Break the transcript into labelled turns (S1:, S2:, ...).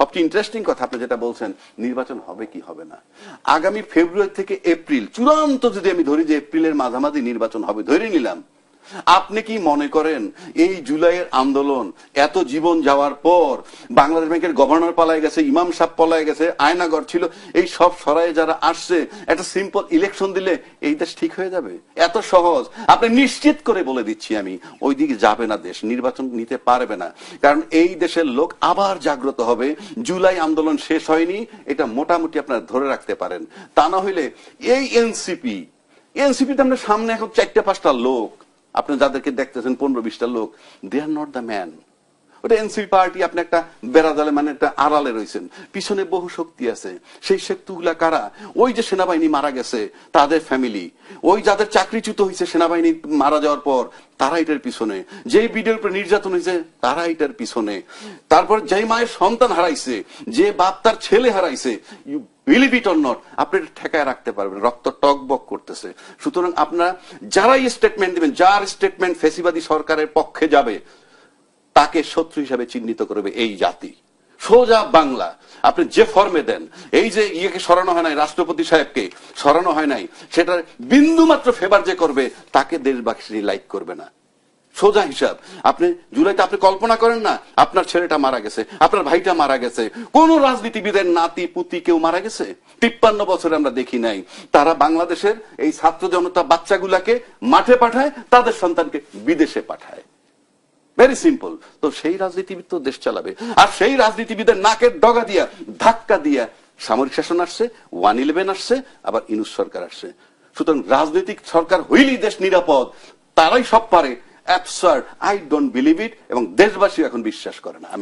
S1: সবচেয়ে ইন্টারেস্টিং কথা আপনি যেটা বলছেন, নির্বাচন হবে কি হবে না? আগামী ফেব্রুয়ারি থেকে এপ্রিল চূড়ান্ত যদি আমি ধরি যে এপ্রিলের মাঝামাঝি নির্বাচন হবে, ধরে নিলাম আপনি কি মনে করেন এই জুলাইয়ের আন্দোলন এত জীবন যাওয়ার পর বাংলাদেশ ব্যাংকের গভর্নর পালায় গেছে, ইমাম সাহেব পলায় গেছে, আয়নাগর ছিল, এই সব সরায়ে যারা আসছে, একটা সিম্পল ইলেকশন দিলে এই দেশ ঠিক হয়ে যাবে? এত সহজ। আপনি নিশ্চিত করে বলে দিচ্ছি আমি ওই দিকে যাবে না দেশ, নির্বাচন নিতে পারবে না। কারণ এই দেশের লোক আবার জাগ্রত হবে, জুলাই আন্দোলন শেষ হয়নি, এটা মোটামুটি আপনারা ধরে রাখতে পারেন। তা না হইলে এই এনসিপি, এনসিপিতে আমরা সামনে এখন চারটে পাঁচটা লোক আপনি যাদেরকে দেখতেছেন পনেরো বিশটা লোক they are not the man ওটা এনসিপি পার্টি, আপনি একটা মানে একটা আড়ালে রয়েছেন। পিছনে বহু শক্তি আছে। সেই কারা? ওই যে সেনাবাহিনী মারা গেছে, তাদের ফ্যামিলি ওই যাদের চাকরিচ্যুত হয়েছে, সেনাবাহিনী মারা যাওয়ার পর, তারা এটার পিছনে। যেই উপরে নির্যাতন হয়েছে, তারা এটার পিছনে। তারপর যেই মায়ের সন্তান হারাইছে, যে বাপ তার ছেলে হারাইছে you believe it or not আপনি ঠেকায় রাখতে পারবেন, রক্ত টক বক করতেছে। সুতরাং আপনারা যারাই স্টেটমেন্ট দিবেন, যার স্টেটমেন্ট ফেসিবাদী সরকারের পক্ষে যাবে তাকে শত্রু হিসাবে চিহ্নিত করবে এই জাতি। সোজা বাংলা। আপনি যে ফর্মে দেন, এই যে ইয়েকে সরানো হয় নাই, রাষ্ট্রপতি সাহেবকে সরানো হয় নাই, সেটার বিন্দু মাত্র ফেভার যে করবে, তাকে দেশবাসী লাইক করবে না। সোজা হিসাব। আপনি জুলাইতে আপনি কল্পনা করেন না, আপনার ছেলেটা মারা গেছে, আপনার ভাইটা মারা গেছে, কোন রাজনীতিবিদের নাতি, পুতি কেউ মারা গেছে? তিপ্পান্ন বছরে আমরা দেখি নাই। তারা বাংলাদেশের এই ছাত্র জনতা বাচ্চাগুলাকে মাঠে পাঠায়, তাদের সন্তানকে বিদেশে পাঠায়। ভেরি সিম্পল তো সেই রাজনীতিবিদ তো দেশ চালাবে। আর সেই রাজনীতিবিদের নাকের ডগা দিয়া, ধাক্কা দিয়া সামরিক শাসন আসছে, ওয়ান ইলেভেন আসছে, আবার ইনুস সরকার আসছে। সুতরাং রাজনৈতিক সরকার হইলেই দেশ নিরাপদ। তারাই সব পারে। Absurd I don't believe it এবং দেশবাসী এখন বিশ্বাস করে না। আমি